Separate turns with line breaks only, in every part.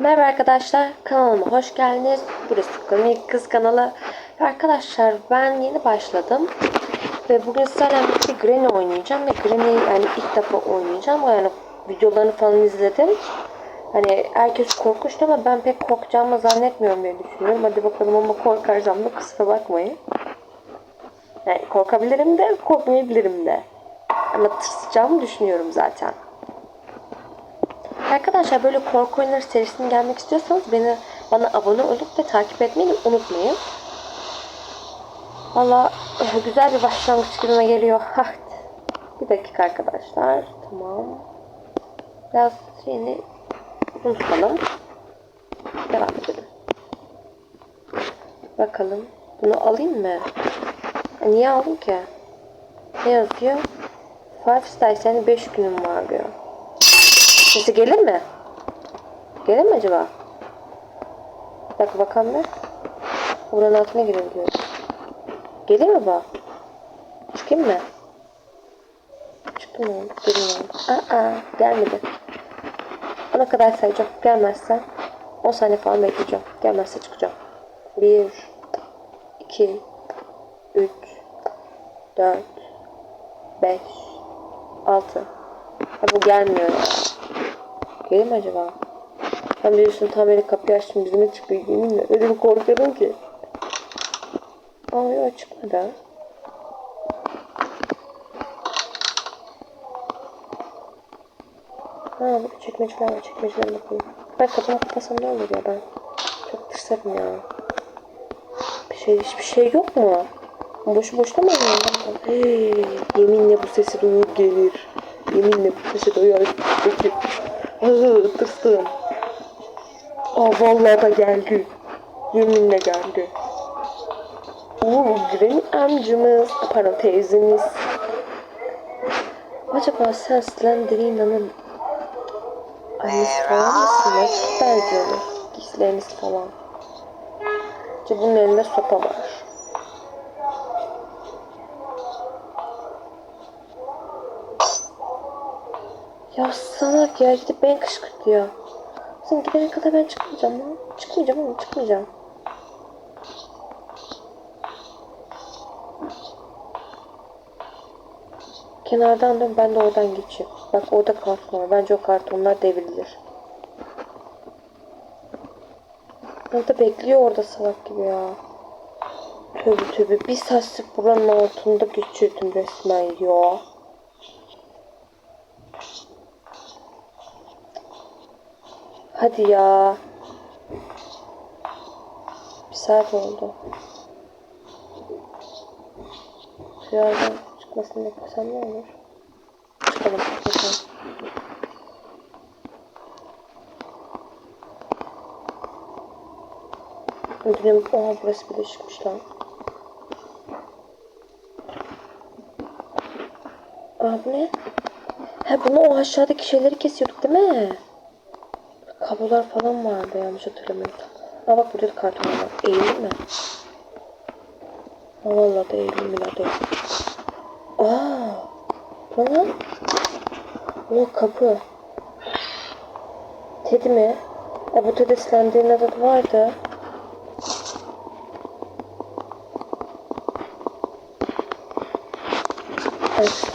Merhaba arkadaşlar, kanalıma hoş geldiniz. Burası Komik Kız kanalı. Arkadaşlar ben yeni başladım. Ve bugün sizlerle birlikte Granny oynayacağım. Ve Granny'yi yani ilk defa oynayacağım. Yani videolarını falan izledim. Hani herkes korkmuştu ama ben pek korkacağımı zannetmiyorum diye düşünüyorum. Hadi bakalım ama korkarsam da kusura bakmayın. Yani korkabilirim de korkmayabilirim de. Ama tırsacağımı düşünüyorum zaten. Arkadaşlar böyle korku oyunları serisinin gelmek istiyorsanız beni bana abone olup ve takip etmeyi unutmayın. Valla eh, güzel bir başlangıç gibime geliyor. Hah. bir dakika arkadaşlar. Tamam. Biraz şeyini unutalım. Devam edelim. Bakalım. Bunu alayım mı? E, niye aldım ki? Ne yazıyor? Five stars yani 5 günüm var diyor. Sesi gelir mi? Gelir mi acaba? Bir dakika bakalım bir. Buranın altına girelim diyor. Gelir mi bu? Çıkayım mı? Çıktı mı? Aa, gelmedi. Ona kadar sayacağım. Gelmezse 10 saniye falan bekleyeceğim. Gelmezse çıkacağım. 1 2 3 4 5 6 Ha bu gelmiyor Gelir mi acaba? Ben biliyorsun tam böyle kapıyı açtım yüzüme çıkıyor yeminle. Öyle bir korkuyorum ki. Aa yok çıkmadı. Ha burada çekmeceler var. Çekmecelere bakayım. Ben kapımı kapasam ne olur ya ben. Çok tırsarım ya. Bir şey, hiçbir şey yok mu? Boşu boşuna mı? Hey, yeminle bu sesi duyup gelir. Yeminle bu sesi duyar. Peki. Aa, tırstım. Aa vallahi da geldi. Yeminle geldi. Oo, Granny amcamız, pardon teyzemiz. Acaba sen Slenderino'nun annesi falan mısın? Nasıl benziyorlar? Giysileriniz falan. İşte bunun elinde sopa var. Ya salak ya gidip beni kışkırtıyor. Sen gidene kadar ben çıkmayacağım lan. Çıkmayacağım oğlum çıkmayacağım. Kenardan dön ben de oradan geçeyim. Bak orada karton var. Bence o kartonlar devrilir. Orada bekliyor orada salak gibi ya. Tövbe tövbe bir saçlık buranın altında geçirdim resmen ya. Hadi ya. Bir saat oldu. Birazdan çıkmasını beklesem ne olur? Çıkalım. Bakalım. Ödülüm, oha burası bile çıkmış lan. Aa bu ne? Ha bunu o aşağıdaki şeyleri kesiyorduk değil mi? Kablolar falan vardı yanlış hatırlamıyorsam. Aa bak burada da karton var. Eğilir mi? Aa vallahi da eğilir mi la değil. Aa! Bu ne lan? Kapı. Teddy mi? E bu Teddy Slender'in adı vardı. Açtım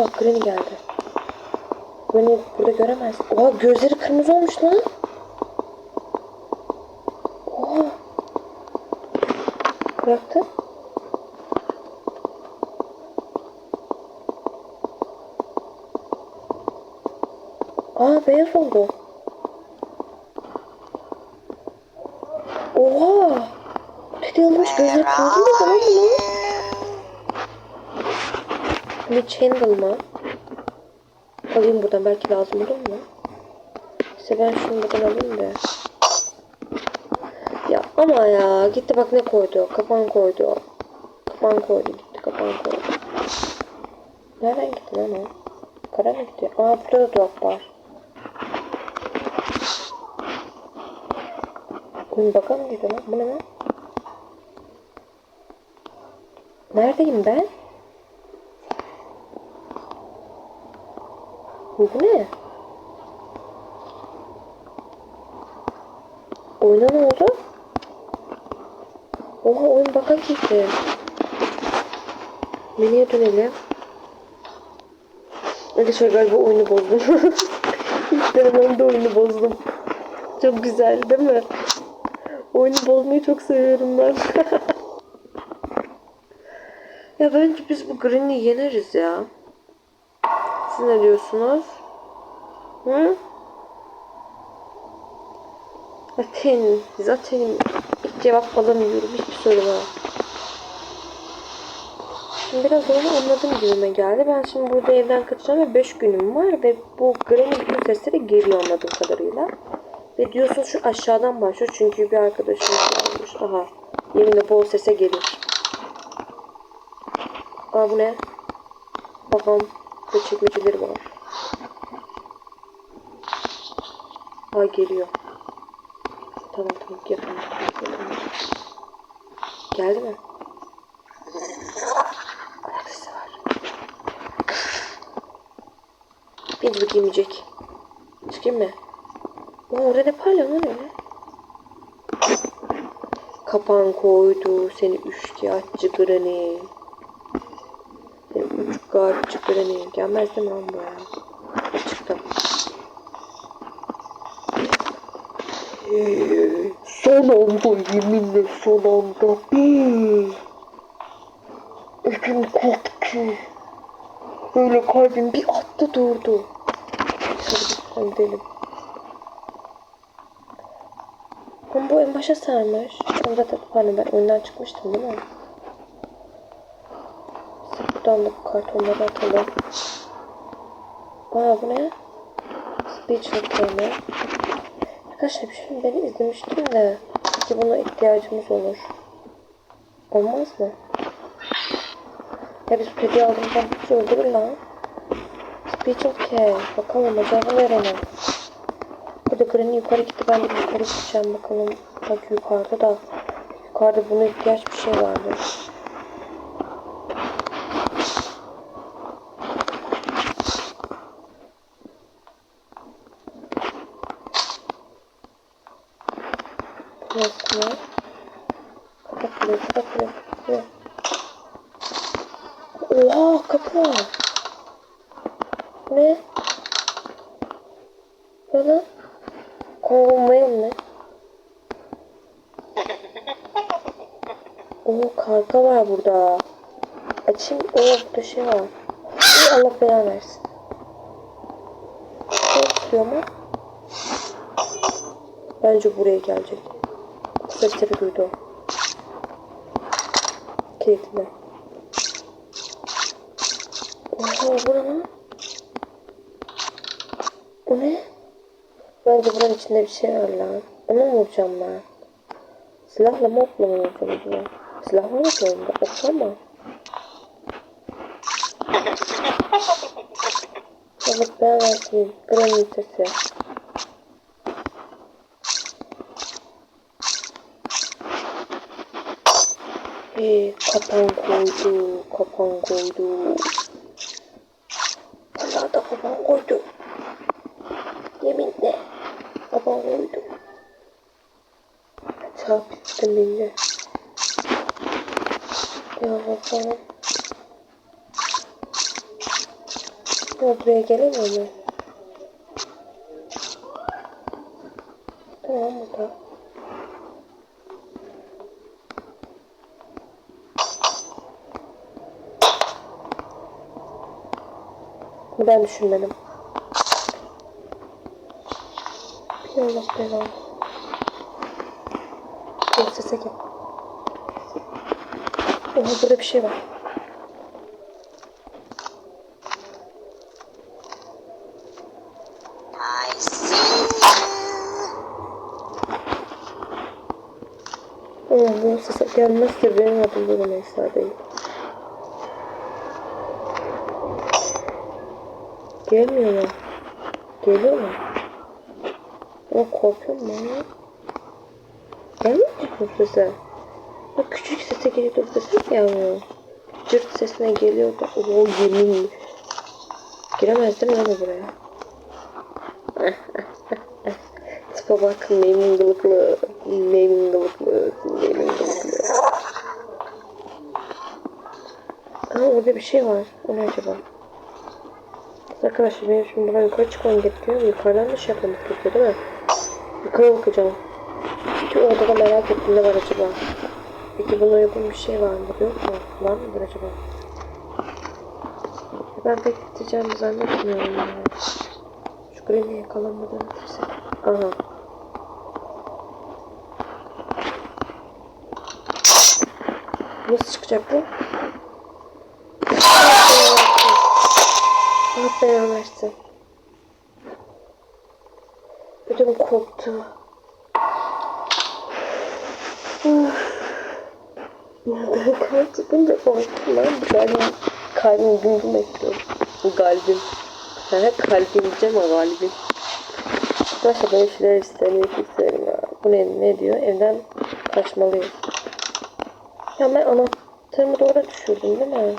Oha Granny geldi. Granny burada göremez. Oha gözleri kırmızı olmuş lan. Oha. Bıraktı. Aa beyaz oldu. Oha. Teddy almış gözleri kırmızı mı zaman bunu? Candle mı? Alayım buradan belki lazım olur mu? İşte ben şunu buradan alayım da. Ya ama ya gitti bak ne koydu? Kapan koydu. Kapan koydu gitti kapan koydu. Nereden gitti lan o? Kara mı gitti? Aa burada da dolap var. Hı, bakalım gitti lan. Bu ne lan? Neredeyim ben? Bu ne? Oyuna ne oldu? Oha oyun bakan gitti. Menüye dönelim. Arkadaşlar galiba oyunu bozdum. İlk denememde oyunu bozdum. Çok güzel değil mi? Oyunu bozmayı çok seviyorum ben. ya bence biz bu Green'i yeneriz ya. Siz ne diyorsunuz? Hı? Zaten, zaten ilk cevap alamıyorum hiçbir soruma. Şimdi biraz onu anladım gibime geldi. Ben şimdi burada evden kaçacağım ve 5 günüm var ve bu Granny bütün sesleri geliyor anladığım kadarıyla. Ve diyorsun şu aşağıdan başlıyor çünkü bir arkadaşım yazmış. Aha yeminle bol sese gelir. Aa bu ne? Bakalım ve çekmeceleri var. Aa geliyor. Tamam tamam yapalım. yapalım. Geldi mi? Sesi var. Bir gibi giymeyecek. Çıkayım mı? Oo, orada ne parlıyor lan öyle? Kapan koydu seni üçkağıtçı Granny. Seni üçkağıtçı Granny. Gelmez değil mi lan bu ya? Çıktım. Ee, son anda yeminle son anda. Hmm. Ödüm koptu. Böyle kalbim bir attı durdu. Hadi gidelim. Ama bu en başa sarmış. Ama zaten pardon ben önden çıkmıştım değil mi? Buradan da bu kartonları atalım. Aa bu ne? Speech notlarını. Arkadaşlar bir şey beni izlemiştim de. Ki buna ihtiyacımız olur. Olmaz mı? Ya biz pedi aldığımızdan şey öldürür lan. Speech okay. Bakalım acaba verelim. Burada Granny yukarı gitti. Ben de yukarı gideceğim bakalım. Bak yukarıda da. Yukarıda buna ihtiyaç bir şey vardı. Burası ne? Kapat burayı, kapat burayı, kapat burayı. Oha kapı Ne? Lan? Kovulmayın ne? Oo karga var burada. Açayım. Oo burada şey var. İyi Allah belanı versin. Ne tutuyor mu? Bence buraya gelecek. Sesleri duydu. Kilitli. Oha bu ne lan? Bu ne? Bence buranın içinde bir şey var lan. Onu mu vuracağım ben? Silahla mı okla mı vuracağım acaba? Silah var mı ki onda? Okla mı? Evet ben versin. Granny sesi. Ee, kapan koydu. Kapan koydu. Allah da kapan koydu. Yeminle. Kapan koydu. Çarpıştım beni. Ya bakalım. Ya buraya gelemiyor mu? Tamam burada. Ben düşünmedim. Bir Allah belanı. Sese gel. Oha burada bir şey var. Ama bu sese gelmezse benim adım da Rümeysa değil. Gelmiyor? Geliyor mu? Ama korkuyorum ben. Gelmiyor mu bu sese? Bak küçük sese geliyor sese gelmiyor. cırt sesine geliyordu. Oo yeminli. Giremez değil mi o buraya? Tipe bak maymun kılıklı. Maymun kılıklı. Maymun kılıklı. Aa orada bir şey var. O ne acaba? Arkadaşlar benim şimdi buradan yukarı çıkmam gerekiyor. Yukarıdan da şey yapmam gerekiyor değil mi? Yukarı bakacağım. Çünkü orada da merak ettim ne var acaba? Peki buna uygun bir şey var mıdır yok mu? Var mıdır acaba? Ben pek gideceğimi zannetmiyorum ya. Şu Granny yakalanmadan bitirsek. Aha. Nasıl çıkacak bu? Allah belanı versin. Ödüm koptu. Ben kalp çıkınca korktum lan. Kalbim, kalbim güm güm etti. Kalbim. Ha, kalbim diyeceğim o kalbim. Arkadaşlar böyle şeyler istemiyor ki ya. Bu ne, ne diyor? Evden kaçmalıyım. Ya ben anahtarımı doğru düşürdüm değil mi?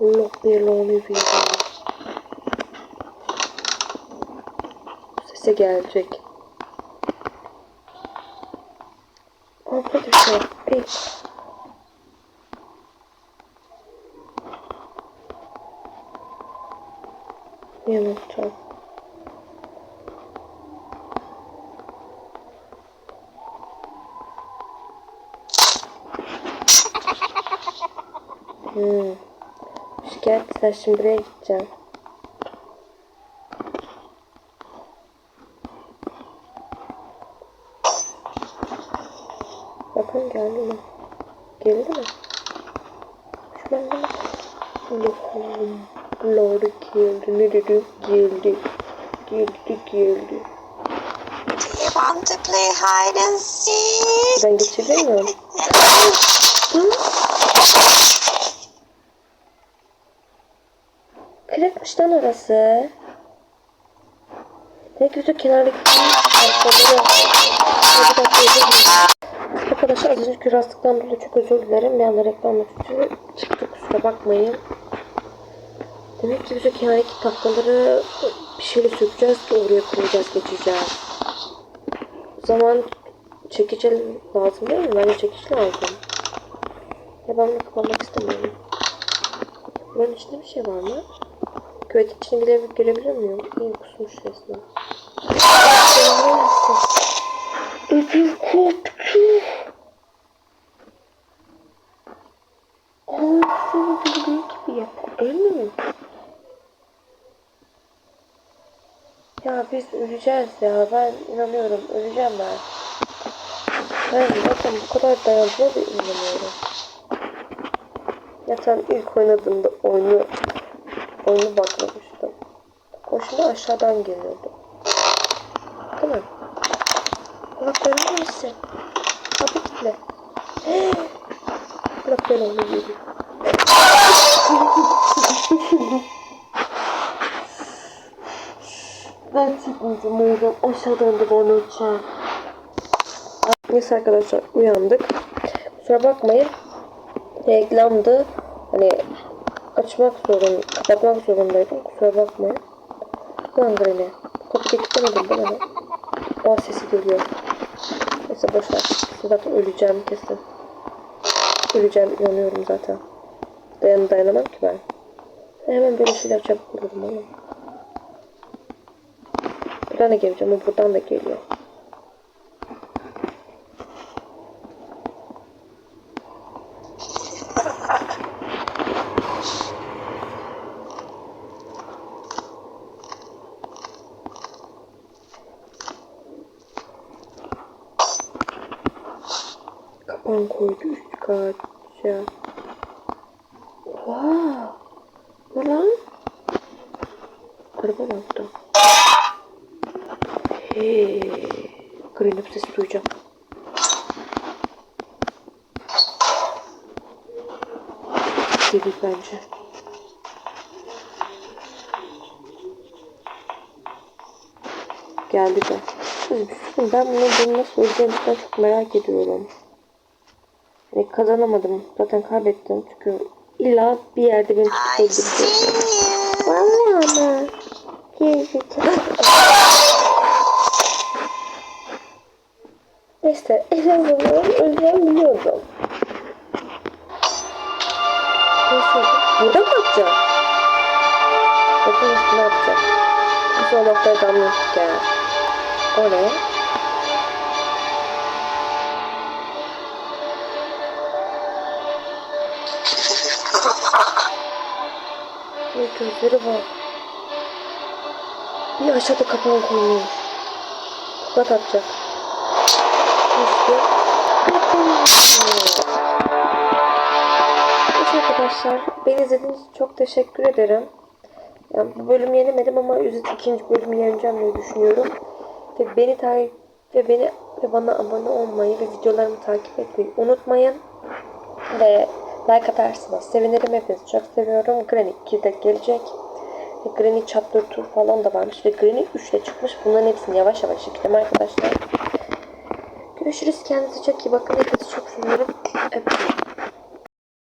Allah belanı versin. Sese gelecek. Var. Ey. Yanılacağım. Hmm. Şikayet ettiler şimdi buraya gideceğim. Bakın geldi mi? Geldi mi? Şu bende mi? Allah'ım. Geldi. Ne dedim? Geldi. Geldi geldi.
Do you want to play hide and seek?
Ben geçiremiyorum. Kırıkmış lan orası. Ne kötü kenardaki Arkadaşlar önceki rastlıktan dolayı çok özür dilerim. Bir anda reklam ötürü çıktı kusura bakmayın. Demek ki biz o kenardaki tahtaları bir şeyle sökeceğiz ki oraya koyacağız geçeceğiz. O zaman çekici lazım değil mi? Bence çekici lazım. Ya ben bunu kapamak istemiyorum. Buranın içinde bir şey var mı? Küvetin içine gire girebilir miyim? İyi kusmuş resmen. Ödüm koptu. Emin. Ya biz öleceğiz ya. Ben inanıyorum. Öleceğim ben. Ben zaten bu kadar dayandığına da inanıyorum. Ya sen ilk oynadığımda oyunu oyunu bakmamıştım. Koşuna aşağıdan geliyordu. Değil mi? Kulaklarını misin? Kapı kitle. Kulak belanı geliyor. Ben çıkmayacağım oradan aşağıdan da bana uçağım. Neyse arkadaşlar uyandık. Kusura bakmayın. Reklamdı. Hani açmak zorun, kapatmak zorundaydım. Kusura bakmayın. Lan Granny. Kapıyı kilitlemedim değil mi? O sesi geliyor. Neyse boşver. Zaten öleceğim kesin. Öleceğim inanıyorum zaten. Dayan dayanamam ki ben. Hemen şeyler çabuk bulurum oğlum. Buradan da geleceğim. O buradan da geliyor. Kapan koydu üst. Oha! Ne lan? Araba mı attı? Hey. Green'in sesi duyacağım. Gelir bence. Geldi de. Ben bunu, bunu nasıl öleceğimi cidden çok merak ediyorum. Hani kazanamadım. Zaten kaybettim çünkü illa bir yerde beni tutup öldürecek.
you.
Vallahi ama. Neyse en azından öleceğimi biliyordum. Neyse burada mı yapacağım? Bakın ne yapacak? Biz o noktaya damladık ya. Oraya. Bir gözleri var. Bir aşağıda kapalı arkadaşlar. Beni izlediğiniz için çok teşekkür ederim. Yani bu bölümü yenemedim ama ikinci bölümü yeneceğim diye düşünüyorum. Ve beni takip ve beni ve bana abone olmayı ve videolarımı takip etmeyi unutmayın. Ve like atarsanız sevinirim. Hepinizi çok seviyorum. Granny 2'de gelecek. Ve Granny Chapter 2 falan da varmış. Ve Granny 3 de çıkmış. Bunların hepsini yavaş yavaş çekeceğim arkadaşlar. Görüşürüz. Kendinize çok iyi bakın. Hepinizi çok seviyorum. Öpüyorum.